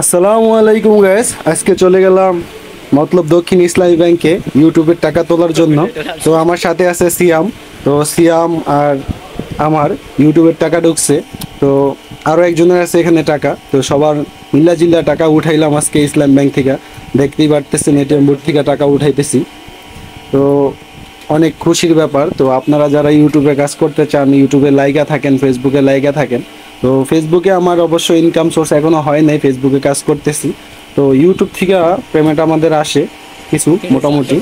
আসসালামু আলাইকুম গাইস আজকে চলে গেলাম মতলব দক্ষিণ ইসলামী ব্যাংকে ইউটিউবের টাকা তোলার জন্য। তো আমার সাথে আছে সিয়াম। তো সিয়াম আর আমার ইউটিউবের টাকা ঢুকছে। তো আরও একজনের আছে এখানে টাকা। তো সবার মিল্লা জিল্লা টাকা উঠাইলাম আজকে ইসলাম ব্যাংক থেকে। দেখতেই পারতেছেন, এটিএম বোর্ড থেকে টাকা উঠাইতেছি। তো অনেক খুশির ব্যাপার। তো আপনারা যারা ইউটিউবে কাজ করতে চান ইউটিউবে লাইগা থাকেন ফেসবুকে লাইগা থাকেন তো ফেসবুকে আমার অবশ্য ইনকাম সোর্স এখনও হয় নাই ফেসবুকে কাজ করতেছি। তো ইউটিউব থেকে পেমেন্ট আমাদের আসে কিছু মোটামুটি।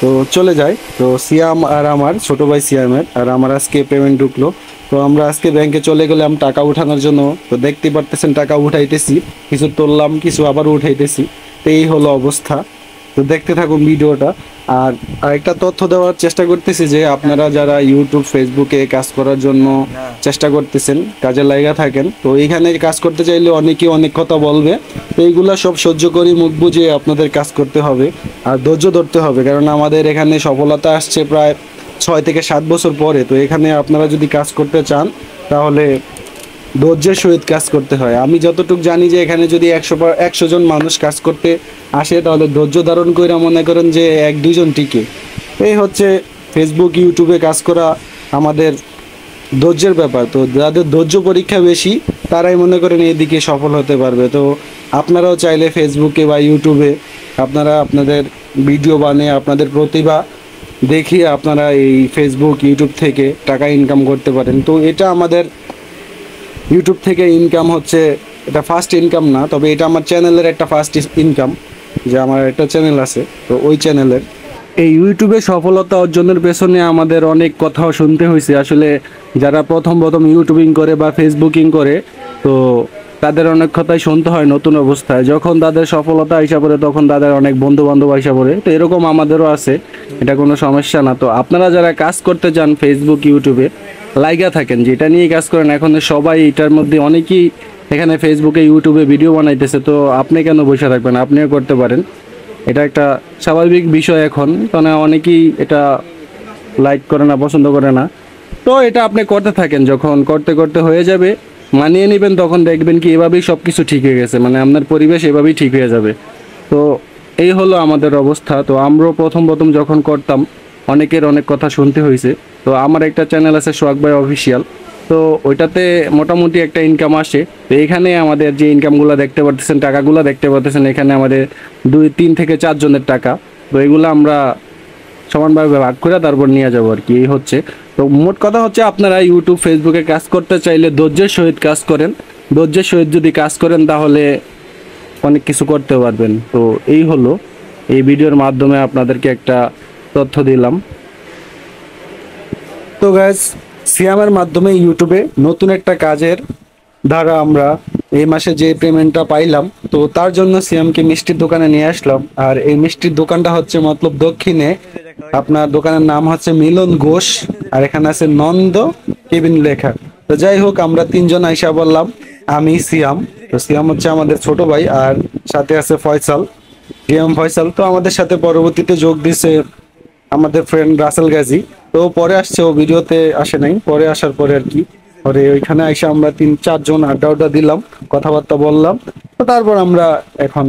তো চলে যায় তো সিয়াম আর আমার ছোট ভাই সিয়ামের আর আমার আজকে পেমেন্ট ঢুকলো। তো আমরা আজকে ব্যাংকে চলে গেলাম টাকা উঠানোর জন্য। তো দেখতে পারতেছেন টাকা উঠাইতেছি। কিছু তুললাম কিছু আবার উঠাইতেছি। তো এই হলো অবস্থা। তো দেখতে থাকুন ভিডিওটা। আর আরেকটা তথ্য দেওয়ার চেষ্টা করতেছি যে আপনারা যারা ইউটিউব ফেসবুকে কাজ করার জন্য চেষ্টা করতেছেন কাজে লাগা থাকেন তো এইখানে কাজ করতে চাইলে অনেকেই অনেক কথা বলবে। তো এইগুলা সব সহ্য করে মুখ বুঝে আপনাদের কাজ করতে হবে আর ধৈর্য ধরতে হবে কারণ আমাদের এখানে সফলতা আসছে প্রায় ছয় থেকে সাত বছর পরে। তো এখানে আপনারা যদি কাজ করতে চান তাহলে ধৈর্যের সহিত কাজ করতে হয়। আমি যতটুকু জানি যে এখানে যদি একশো একশো জন মানুষ কাজ করতে আসে, তাহলে ধৈর্য ধারণ করে মনে করেন যে এক দুজন টিকে। এই হচ্ছে ফেসবুক ইউটিউবে কাজ করা আমাদের ধৈর্যের ব্যাপার। তো যাদের ধৈর্য পরীক্ষা বেশি, তারাই মনে করেন এদিকে সফল হতে পারবে। তো আপনারাও চাইলে ফেসবুকে বা ইউটিউবে আপনারা আপনাদের ভিডিও বানিয়ে আপনাদের প্রতিভা দেখিয়ে আপনারা এই ফেসবুক ইউটিউব থেকে টাকা ইনকাম করতে পারেন। তো এটা আমাদের ইউটিউব থেকে ইনকাম হচ্ছে, এটা ফার্স্ট ইনকাম না, তবে এটা আমার চ্যানেলের একটা ফার্স্ট ইনকাম যে আমার একটা চ্যানেল আছে, তো ওই চ্যানেলের এই ইউটিউবে সফলতা অর্জনের পেছনে আমাদের অনেক কথাও শুনতে হয়েছে। আসলে যারা প্রথম প্রথম ইউটিউবিং করে বা ফেসবুকিং করে, তো তাদের অনেক কথাই শুনতে হয় নতুন অবস্থায়। যখন তাদের সফলতা হিসাব করে তখন তাদের অনেক বন্ধু বান্ধব হিসাব করে তো এরকম আমাদেরও আছে, এটা কোনো সমস্যা না। তো আপনারা যারা কাজ করতে চান ফেসবুক ইউটিউবে লাইগা থাকেন, যেটা নিয়ে কাজ করেন, এখন সবাই এটার মধ্যে অনেকেই এখানে ফেসবুকে ইউটিউবে ভিডিও বানাইতেছে। তো আপনি কেন বসে থাকবেন? আপনিও করতে পারেন। এটা একটা স্বাভাবিক বিষয় এখন। কারণ অনেকেই এটা লাইক করে না, পছন্দ করে না। তো এটা আপনি করতে থাকেন, যখন করতে করতে হয়ে যাবে মানিয়ে নেবেন, তখন দেখবেন কি এভাবেই সব কিছু ঠিক হয়ে গেছে। মানে আপনার পরিবেশ এভাবেই ঠিক হয়ে যাবে। তো এই হলো আমাদের অবস্থা। তো আমরাও প্রথম প্রথম যখন করতাম, অনেকের অনেক কথা শুনতে হয়েছে। তো আমার একটা চ্যানেল আছে সোহাগ ভাই অফিসিয়াল তো ওইটাতে মোটামুটি একটা ইনকাম আসে। তো এখানে আমাদের যে ইনকামগুলো দেখতে পারতেছেন, টাকাগুলো দেখতে পারতেছেন, এখানে আমাদের দুই, তিন থেকে চারজনের টাকা। তো এগুলো আমরা সমানভাবে ভাগ করে তারপর নিয়ে যাব আর কি, এই হচ্ছে। তো মোট কথা হচ্ছে আপনারা ইউটিউব ফেসবুকে কাজ করতে চাইলে ধৈর্যের সহিত কাজ করেন। ধৈর্যের সহিত যদি কাজ করেন তাহলে অনেক কিছু করতে পারবেন। তো এই হলো, এই ভিডিওর মাধ্যমে আপনাদেরকে একটা তথ্য দিলাম। তো গ্যাস সিয়ামের মাধ্যমে ইউটিউবে নতুন একটা কাজের দ্বারা আমরা এই মাসে যে পেমেন্টটা পাইলাম, তো তার জন্য সিয়ামকে মিষ্টির দোকানে নিয়ে আসলাম। আর এই মিষ্টির দোকানটা হচ্ছে মতলব দক্ষিণে আপনার দোকানের নাম হচ্ছে মিলন ঘোষ, আর এখানে আছে নন্দ কেবিন লেখা। তো যাই হোক, আমরা তিনজন আইসা বললাম, আমি, সিয়াম। তো সিয়াম হচ্ছে আমাদের ছোট ভাই, আর সাথে আছে ফয়সাল। সিয়াম, ফয়সাল তো আমাদের সাথে পরবর্তীতে যোগ দিছে আমাদের ফ্রেন্ড রাসেল গাজী। তো পরে আসছে, ও ভিডিওতে আসে নাই, পরে আসার পরে আর কি। পরে ওইখানে আইসা আমরা তিন, চারজন আড্ডা আড্ডা দিলাম, কথাবার্তা বললাম। তো তারপর আমরা এখন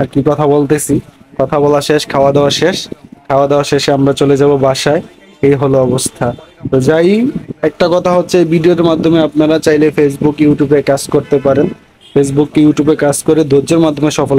আর কি কথা বলতেছি। কথা বলা শেষ, খাওয়া দাওয়া শেষ। খাওয়া দাওয়া শেষে আমরা চলে যাব বাসায়। এই হলো অবস্থা। তো যাই, একটা কথা হচ্ছে ভিডিওর মাধ্যমে আপনারা চাইলে ফেসবুক ইউটিউবে কাজ করতে পারেন। ফেসবুক ইউটিউবে কাজ করে ধৈর্যের মাধ্যমে সফল